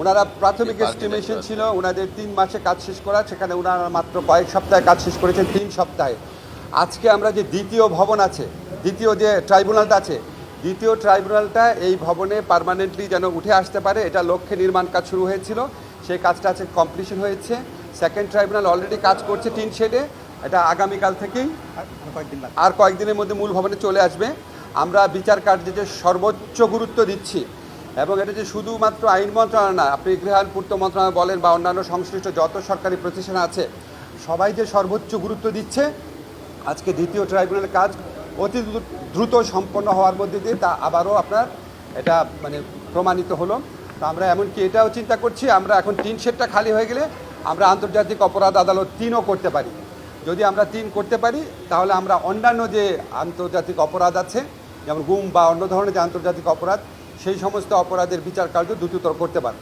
ওনারা প্রাথমিক এস্টিমেশন ছিল ওনাদের তিন মাসে কাজ শেষ করা সেখানে ওনারা মাত্র কয়েক সপ্তাহে কাজ শেষ করেছেন তিন সপ্তাহে। আজকে আমরা যে দ্বিতীয় ভবন আছে দ্বিতীয় যে ট্রাইব্যুনালটা আছে দ্বিতীয় ট্রাইব্যুনালটা এই ভবনে পার্মানেন্টলি যেন উঠে আসতে পারে এটা লক্ষ্যে নির্মাণ কাজ শুরু হয়েছিল সেই কাজটা আছে কমপ্লিশন হয়েছে। সেকেন্ড ট্রাইব্যুনাল অলরেডি কাজ করছে তিন শেডে এটা আগামীকাল থেকেই আর কয়েকদিনের মধ্যে মূল ভবনে চলে আসবে। আমরা বিচার কার্যে যে সর্বোচ্চ গুরুত্ব দিচ্ছি এবং এটা যে শুধুমাত্র আইন মন্ত্রণালয় না, আপনি গৃহায়ণ পূর্ত মন্ত্রণালয় বলেন বা অন্যান্য সংশ্লিষ্ট যত সরকারি প্রতিষ্ঠান আছে, সবাই যে সর্বোচ্চ গুরুত্ব দিচ্ছে, আজকে দ্বিতীয় ট্রাইব্যুনালের কাজ অতি দ্রুত সম্পন্ন হওয়ার মধ্যে দিয়ে তা আবারও আপনার এটা মানে প্রমাণিত হলো। তো আমরা এমনকি এটাও চিন্তা করছি, আমরা এখন তিন সেটটা খালি হয়ে গেলে আমরা আন্তর্জাতিক অপরাধ আদালত তিনও করতে পারি। যদি আমরা তিন করতে পারি, তাহলে আমরা অন্যান্য যে আন্তর্জাতিক অপরাধ আছে, যেমন গুম বা অন্য ধরনের যে আন্তর্জাতিক অপরাধ সেই সমস্ত অপরাধের বিচার কার্য দ্রুততর করতে পারব।